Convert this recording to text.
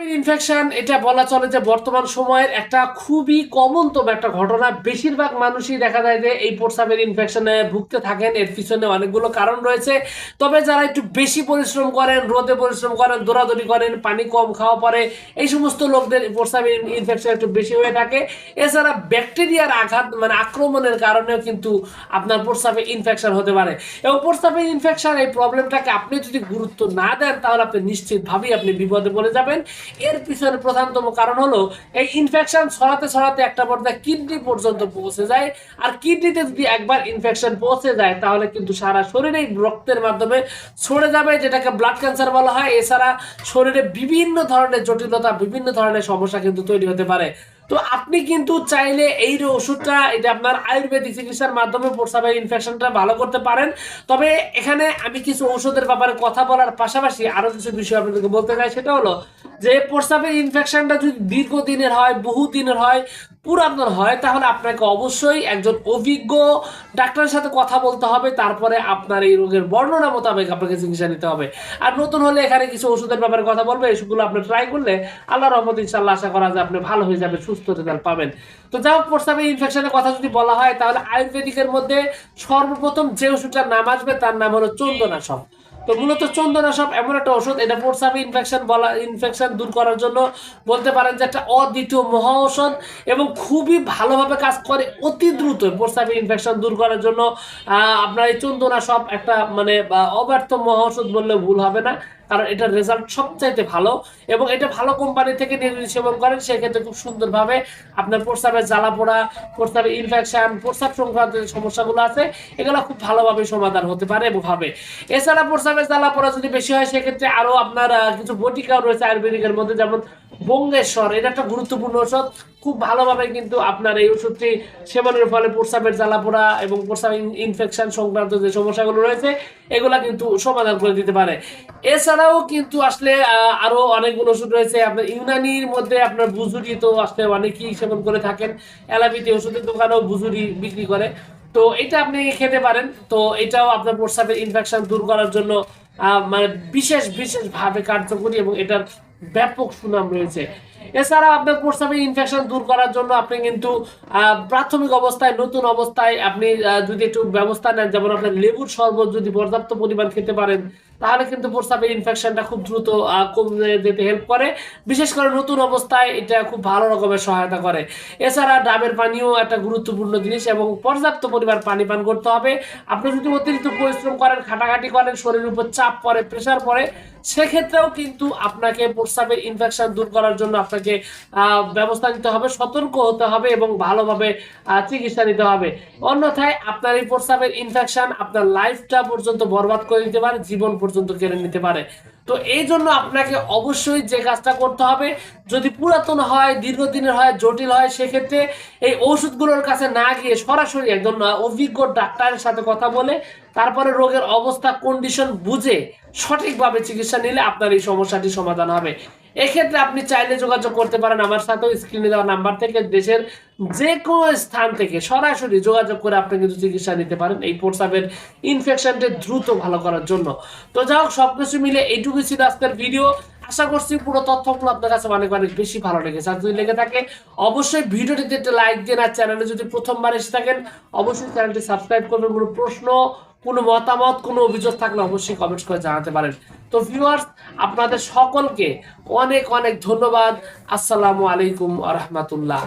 Infection এটা বলা চলে যে বর্তমান সময়ের একটা খুবই কমনতম একটা ঘটনা। বেশিরভাগ মানুষই দেখা যায় যে এই প্রস্রাবের ইনফেকশনে ভুগতে থাকেন। এর পিছনে অনেকগুলো কারণ রয়েছে। তবে যারা একটু বেশি পরিশ্রম করেন, রোদে পরিশ্রম করেন, দৌড়াদৌড়ি করেন, পানি কম খাওয়া পরে, এই সমস্ত লোকদের প্রস্রাবের ইনফেকশন একটু বেশি হয়ে থাকে। এছাড়া ব্যাকটেরিয়ার আঘাত মানে আক্রমণের কারণেও কিন্তু আপনার প্রস্রাবে ইনফেকশন হতে পারে। এবং প্রস্রাবের ইনফেকশন এই প্রবলেমটাকে আপনি যদি গুরুত্ব না দেন, তাহলে আপনি নিশ্চিতভাবেই আপনি বিপদে পড়ে যাবেন। এর পিছনে প্রধানতম কারণ হলো, এই ইনফেকশন ছড়াতে ছড়াতে একটা পর্যায়ে কিডনি পর্যন্ত পৌঁছে যায়। আর কিডনিতে যদি একবার ইনফেকশন পৌঁছে যায়, তাহলে কিন্তু সারা শরীরে রক্তের মাধ্যমে ছড়ে যাবে, যেটাকে ব্লাড ক্যান্সার বলা হয়। এছাড়া শরীরে বিভিন্ন ধরনের জটিলতা, বিভিন্ন ধরনের সমস্যা কিন্তু তৈরি হতে পারে। তো আপনি কিন্তু চাইলে এই যে ওষুধটা, এটা আপনার আয়ুর্বেদিক চিকিৎসার মাধ্যমে প্রস্রাবের ইনফেকশনটা ভালো করতে পারেন। তবে এখানে আমি কিছু ওষুধের ব্যাপারে কথা বলার পাশাপাশি আরও কিছু বিষয় আপনাদেরকে বলতে চাই, সেটা হলো যে প্রস্রাবের ইনফেকশনটা যদি দীর্ঘদিনের হয় বহু দিনের হয়, পুরাতন হয়, তাহলে আপনাকে অবশ্যই একজন অভিজ্ঞ ডাক্তারের সাথে কথা বলতে হবে। তারপরে আপনার এই রোগের বর্ণনা মোতাবেক আপনাকে চিকিৎসা নিতে হবে। আর নতুন হলে এখানে কিছু ওষুধের ব্যাপারে কথা বলবে এইসবগুলো আপনি ট্রাই করলে আল্লাহ রহমত ইনশাল্লাহ আশা করা যায় আপনি ভালো হয়ে যাবে সুস্থ রেজাল্ট পাবেন। তো যাই হোক, প্রস্রাবের ইনফেকশনের কথা যদি বলা হয়, তাহলে আয়ুর্বেদিকের মধ্যে সর্বপ্রথম যে ওষুধটার নাম আসবে, তার নাম হলো চন্দনাশক। তো মূলত চন্দনাশক এমন একটা ওষুধ, এটা প্রস্রাবে ইনফেকশন বলা ইনফেকশন দূর করার জন্য বলতে পারেন যে একটা অদ্বিতীয় মহা ঔষধ এবং খুবই ভালোভাবে কাজ করে অতি দ্রুত প্রস্রাবে ইনফেকশন দূর করার জন্য আপনার এই চন্দনাশক একটা মানে অব্যর্থ মহা ঔষধ বললে ভুল হবে না। কারণ এটার রেজাল্ট সবচাইতে ভালো এবং এটা ভালো কোম্পানি থেকে নিয়ে সেবন করেন, সেক্ষেত্রে খুব সুন্দরভাবে আপনার প্রস্রাবের জ্বালা পোড়া, প্রস্রাবের ইনফেকশন প্রস্রাব সংক্রান্ত যে সমস্যাগুলো আছে, এগুলো খুব ভালোভাবে সমাধান হতে পারে এবং এছাড়া প্রস্রাবের জ্বালা পোড়া যদি বেশি হয়, সেক্ষেত্রে আরও আপনার কিছু বটিকাও রয়েছে আয়ুর্বেদিকের মধ্যে, যেমন বঙ্গেশ্বর এটা একটা গুরুত্বপূর্ণ ওষুধ খুব ভালোভাবে কিন্তু আপনার এই ওষুধটি সেবনের ফলে প্রস্রাবের জ্বালা পোড়া এবং প্রস্রাব ইনফেকশন সংক্রান্ত যে সমস্যাগুলো রয়েছে এগুলা কিন্তু সমাধান করে দিতে পারে। এছাড়াও কিন্তু আসলে আহ, আরও অনেকগুলো ওষুধ রয়েছে। আপনার ইউনানির মধ্যে আপনার বুজুরি তো আসলে অনেকেই সেবন করে থাকেন। অ্যালাবিতে ওষুধের দোকানেও বুজুরি বিক্রি করে। তো এটা আপনি খেতে পারেন। তো এটাও আপনার প্রস্রাবের ইনফেকশন দূর করার জন্য মানে বিশেষ বিশেষভাবে কার্যকরী এবং এটার ব্যাপক সুনাম রয়েছে। এছাড়া আপনার প্রস্রাবের ইনফেকশন দূর করার জন্য আপনি কিন্তু প্রাথমিক অবস্থায়, নতুন অবস্থায় আপনি যদি একটু ব্যবস্থা নেন, যেমন আপনার লেবুর শরবত যদি পর্যাপ্ত পরিমাণ খেতে পারেন, তাহলে কিন্তু প্রস্রাবের ইনফেকশনটা খুব দ্রুত কমে যেতে হেল্প করে। বিশেষ করে নতুন অবস্থায় এটা খুব ভালো রকমের সহায়তা করে। এছাড়া ডাবের পানিও একটা গুরুত্বপূর্ণ জিনিস এবং পর্যাপ্ত পরিমাণ পানি পান করতে হবে। আপনি যদি অতিরিক্ত পরিশ্রম করেন, খাটাখাটি করেন, শরীরের উপর চাপ পড়ে প্রেশার পড়ে সেক্ষেত্রেও কিন্তু আপনাকে প্রস্রাবের ইনফেকশন দূর করার জন্য আপনাকে ব্যবস্থা নিতে হবে, সতর্ক হতে হবে এবং ভালোভাবে চিকিৎসা নিতে হবে। অন্যথায় আপনার এই প্রস্রাবের ইনফেকশন আপনার লাইফটা পর্যন্ত বরবাদ করে নিতে পারে, জীবন পর্যন্ত কেড়ে নিতে পারে। তো এই জন্য আপনাকে অবশ্যই যে কাজটা করতে হবে, যদি পুরাতন হয়, দীর্ঘদিনের হয়, জটিল হয়, সেক্ষেত্রে এই ওষুধগুলোর কাছে না গিয়ে সরাসরি একজন অভিজ্ঞ ডাক্তারের সাথে কথা বলে, তারপরে রোগের অবস্থা কন্ডিশন বুঝে সঠিকভাবে চিকিৎসা নিলে আপনার এই সমস্যাটি সমাধান হবে। এক্ষেত্রে আপনি চাইলে যোগাযোগ করতে পারেন আমার সাথেও স্ক্রিনে দেওয়া নাম্বার থেকে, দেশের যে কোনো স্থান থেকে সরাসরি যোগাযোগ করে আপনি কিন্তু চিকিৎসা নিতে পারেন এই প্রস্রাবের ইনফেকশনটি দ্রুত ভালো করার জন্য। তো যাই হোক, সবকিছু মিলে এইটুকু ছিল আজকের ভিডিও আশা করছি পুরো তথ্যগুলো আপনার কাছে অনেক অনেক বেশি ভালো লেগেছে। আর যদি লেগে থাকে, অবশ্যই ভিডিওটিতে একটা লাইক দিন আর চ্যানেলে যদি প্রথমবার এসে থাকেন, অবশ্যই চ্যানেলটি সাবস্ক্রাইব করবেন। কোনো প্রশ্ন কোনো মতামত, কোনো অভিযোগ থাকলে অবশ্যই কমেন্টস করে জানাতে পারেন। তো ভিউয়ার্স আপনাদের সকলকে অনেক অনেক ধন্যবাদ। আসসালামু আলাইকুম আ রহমতুল্লাহ।